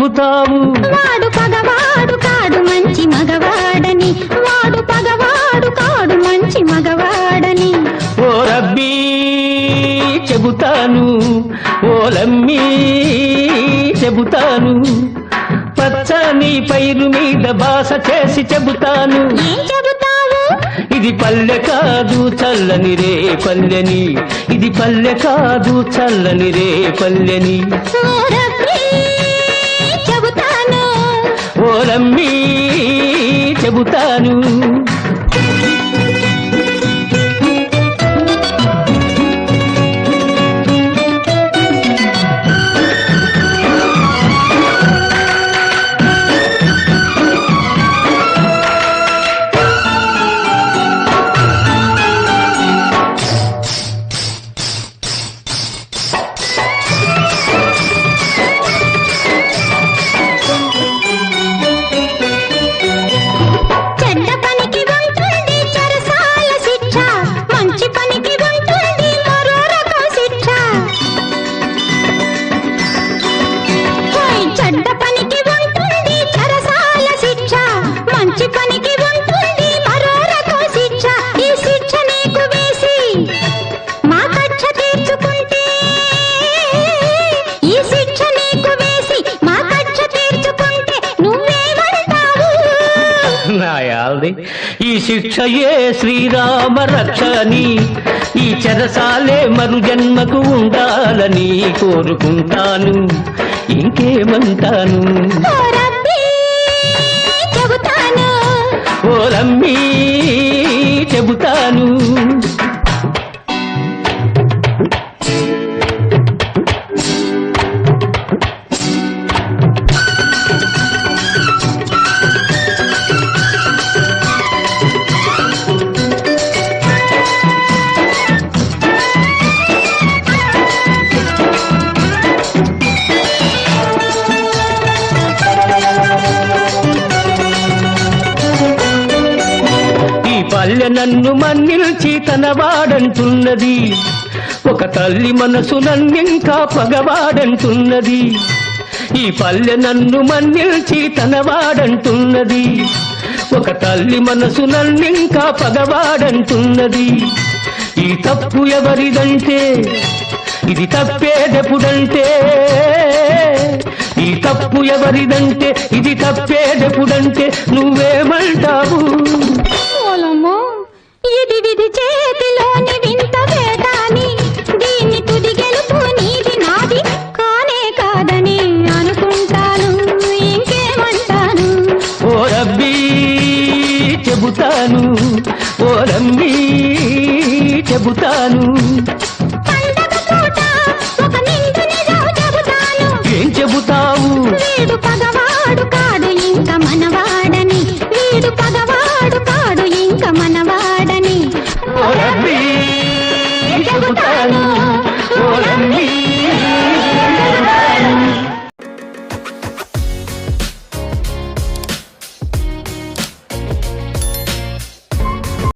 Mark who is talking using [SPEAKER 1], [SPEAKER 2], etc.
[SPEAKER 1] చెబుతావు
[SPEAKER 2] వాడు పగవాడు కాడు మంచి మగవాడని. వాడు పగవాడు కాడు మంచి మగవాడని.
[SPEAKER 1] ఓ రబ్బీ చెబుతాను. ఓ లమ్మీ చెబుతాను. పచ్చని పైరు మీద బాస చేసి చెబుతాను. ఇది పల్లె కాదు చల్లని రే పల్లెని. ఇది పల్లె కాదు చల్లని రే పల్లెని. నాయాల్ది ఈ శిక్షయే శ్రీరామ రక్షని ఈ చెరసాలే మరు జన్మకు ఉండాలని కోరుకుంటాను. ఇంకేమంటాను?
[SPEAKER 2] ఓ రబ్బీ,
[SPEAKER 1] ఈ పల్లె నన్ను మన్నిల్చి తన వాడంటున్నది. ఒక తల్లి మనసు నన్నింకా పగవాడంటున్నది. ఈ పల్లె నన్ను మన్నిల్చి తన వాడంటున్నది. ఒక తల్లి మనసు నన్నింకా పగవాడంటున్నది. ఈ తప్పు ఎవరిదంటే? ఇది తప్పేదెప్పుడంటే? ఈ తప్పు ఎవరిదంటే? ఇది తప్పేదెప్పుడంటే? నువ్వేమంటావు
[SPEAKER 2] విధి చేతిలోని వింత వేదాని దీన్ని తుది గెలుపు నీది నాది కానే కాదని అనుకుంటాను ఇంకేమంటాను?
[SPEAKER 1] ఓ రబ్బీ చెబుతాను ఓ రమ్మీ చెబుతాను.